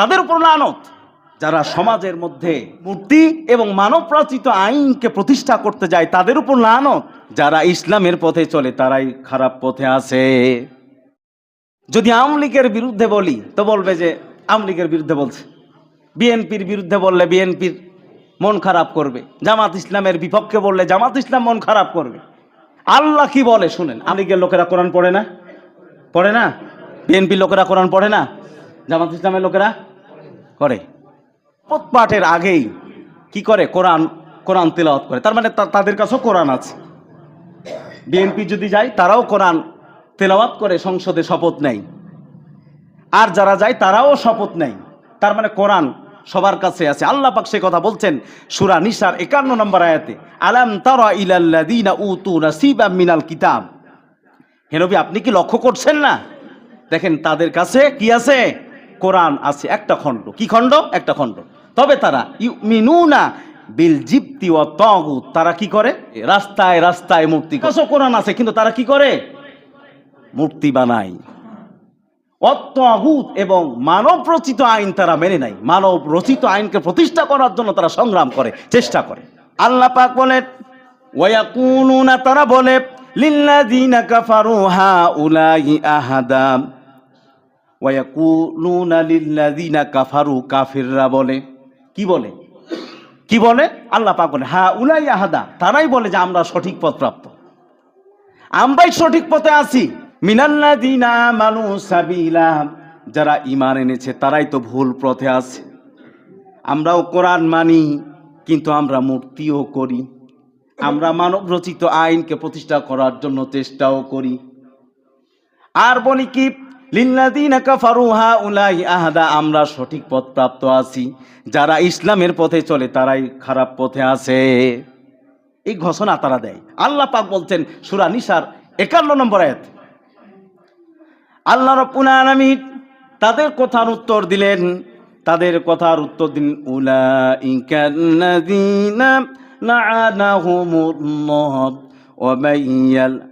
তাদের উপর লানত। যারা সমাজের মধ্যে মূর্তি এবং মানব রচিত আইনকে প্রতিষ্ঠা করতে যায়, তাদের উপর লানত। যারা ইসলামের পথে চলে, তারাই খারাপ পথে আছে। যদি আওয়ামী লীগের বিরুদ্ধে বলি, তো বলবে যে আওয়ামী লীগের বিরুদ্ধে বলছে। বিএনপির বিরুদ্ধে বললে বিএনপির মন খারাপ করবে। জামাত ইসলামের বিপক্ষে বললে জামাত ইসলাম মন খারাপ করবে। আল্লাহ কি বলে, শুনেন। আওয়ামী লোকেরা কোরআন পড়ে না? পড়ে না? বিএনপির লোকেরা কোরআন পড়ে না? জামাত ইসলামের লোকেরা করে। পাঠের আগেই কি করে? কোরআন কোরআন তেলাওয়াত করে। তার মানে তাদের কাছেও কোরআন আছে। বিএনপি যদি যায়, তারাও কোরআন তেলাওয়াত করে, সংসদে শপথ নেয়। আর যারা যায়, তারাও শপথ নেয়। তার মানে কোরআন সবার কাছে আছে। আল্লাহ পাক সে কথা বলছেন সুরা নিসার একান্ন নম্বর আয়াতে, আলাম তারা ইলাল্লাযীনা উতু নাসিবাম মিনাল কিতাব। হে নবী, আপনি কি লক্ষ্য করছেন না? দেখেন, তাদের কাছে কি আছে? কোরআন আছে একটা খণ্ড। কি খণ্ড? একটা খণ্ড। তবে তারা ইউমিনুনা বিল জিপ্তি ও তগুত। তারা কি করে? রাস্তায় রাস্তায় মূর্তি কোরআন আছে কিন্তু তারা কি করে? মূর্তি বানায়। অত্যাহুত এবং মানব রচিত আইন তারা মেনে নাই মানব রচিত আইনকে প্রতিষ্ঠা করার জন্য তারা সংগ্রাম করে চেষ্টা করে। আল্লাহ পাক বলেন ওয়াকুনুনা তারা বলে লিল্লাযীনা কাফারু হাউলাই আহাদা। ওয়াকুনুনা লিল্লাযীনা কাফারু, কাফিররা বলে, কি বলে? কি বলে? আল্লাহ পাক বলে, হা উলাই আহাদা, তারাই বলে যে আমরা সঠিক পথ প্রাপ্ত। আমরাই সঠিক পথে আছি। মিনাল্লাযীনা মানু সাবিলা, যারা ইমান এনেছে, তারাই তো ভুল পথে আছে। আমরাও কোরআন মানি, কিন্তু আমরা মূর্তিও করি। আমরা মানব রচিত আইনকে প্রতিষ্ঠা করার জন্য চেষ্টাও করি। আর বলি কি আমরা সঠিক পথ প্রাপ্ত আছি। যারা ইসলামের পথে চলে, তারাই খারাপ পথে আছে। এই ঘোষণা তারা দেয়। আল্লাহ পাক বলছেন, সুরা নিসার একান্ন নম্বর আয়াত। আল্লাহ রব্বুল তাদের কথার উত্তর দিলেন। তাদের কথার উত্তর দিন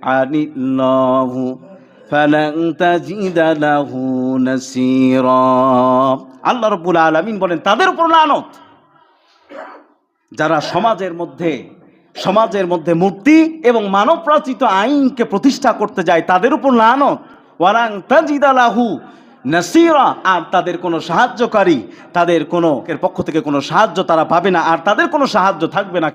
আনিল্লাহু ফালান তাজিদা লাহু নাসীরা আল্লাহ রব্বুল আলামিন বলেন, তাদের উপর লানত। যারা সমাজের মধ্যে সমাজের মধ্যে মূর্তি এবং মানব রচিত আইনকে প্রতিষ্ঠা করতে যায়, তাদের উপর লানত। ওয়ারাং তাজিদালাহু নাসিরা, আর তাদের কোনো সাহায্যকারী, তাদের কোনো এর পক্ষ থেকে কোনো সাহায্য তারা পাবে না, আর তাদের কোনো সাহায্য থাকবে না।